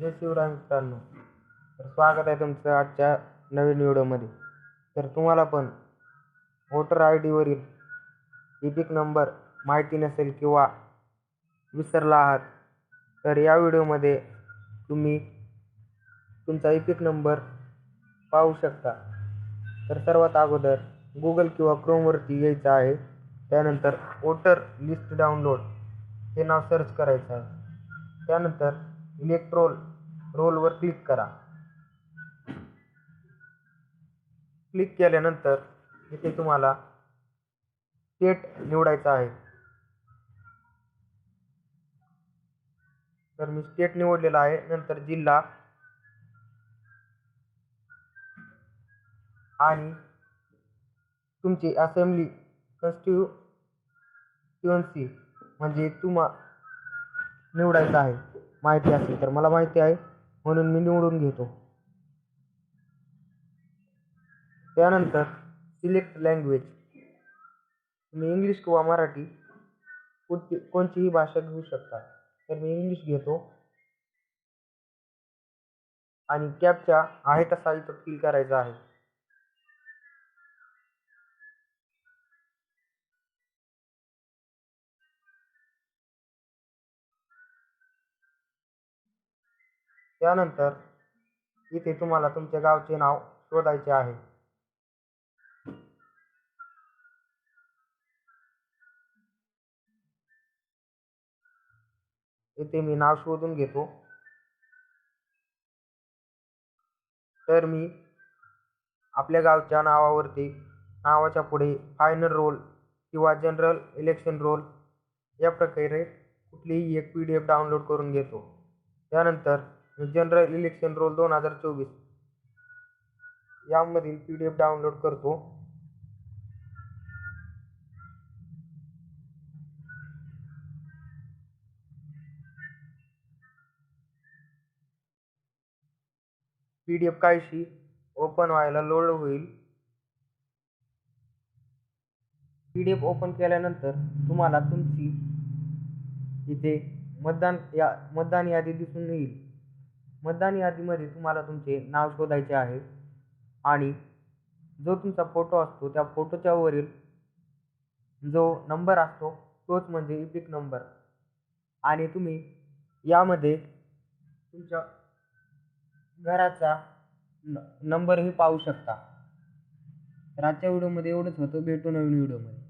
जय शिवराय मित्रांनो. तर स्वागत आहे तुमचं आजच्या नवीन व्हिडिओमध्ये. तर तुम्हाला पण वोटर आय डीवरील इपिक नंबर माहिती नसेल किंवा विसरला आहात तर या व्हिडिओमध्ये तुम्ही तुमचा इपिक नंबर पाहू शकता. तर सर्वात अगोदर गुगल किंवा क्रोमवरती यायचं आहे. त्यानंतर वोटर लिस्ट डाउनलोड हे नाव सर्च करायचं आहे. त्यानंतर इलेक्ट्रोल रोलवर क्लिक करा. क्लिक केल्यानंतर इथे तुम्हाला स्टेट निवडायचं आहे. तर मी स्टेट निवडलेला आहे. नंतर जिल्हा आणि तुमची असेंब्ली कन्स्टिट्युएन्सी म्हणजे तुम्हा निवडायचं आहे. माहिती असेल तर मला माहिती आहे म्हणून मी निवडून घेतो. त्यानंतर सिलेक्ट लँग्वेज तुम्ही इंग्लिश किंवा मराठी कोणती कोणतीही भाषा घेऊ शकता. तर मी इंग्लिश घेतो. आणि कॅपच्या आहे तसा इथं फील करायचा आहे. त्यानंतर इथे तुम्हाला तुमच्या गावचे नाव शोधायचे आहे. इथे मी नाव शोधून घेतो. तर मी आपल्या गावच्या नावावरती नावाच्या पुढे फायनल रोल किंवा जनरल इलेक्शन रोल या प्रकारे कुठलीही एक पी डी एफ डाउनलोड करून घेतो. त्यानंतर जनरल इलेक्शन रोल दोन हजार चोवीस. यामधील पी डी एफ डाउनलोड करतो. पी डी एफ काहीशी ओपन व्हायला लोड होईल. पी डी एफ ओपन केल्यानंतर तुम्हाला तुमची इथे मतदान या मतदान यादी दिसून येईल. मतदान यादीमध्ये तुम्हाला तुमचे नाव शोधायचे आहे. आणि जो तुमचा फोटो असतो त्या फोटोच्या वरील जो नंबर असतो तोच म्हणजे इपिक नंबर आणि तुम्ही यामध्ये तुमच्या घराचा न नंबरही पाहू शकता. तर आजच्या व्हिडिओमध्ये एवढंच होतं. भेटू नवीन व्हिडिओमध्ये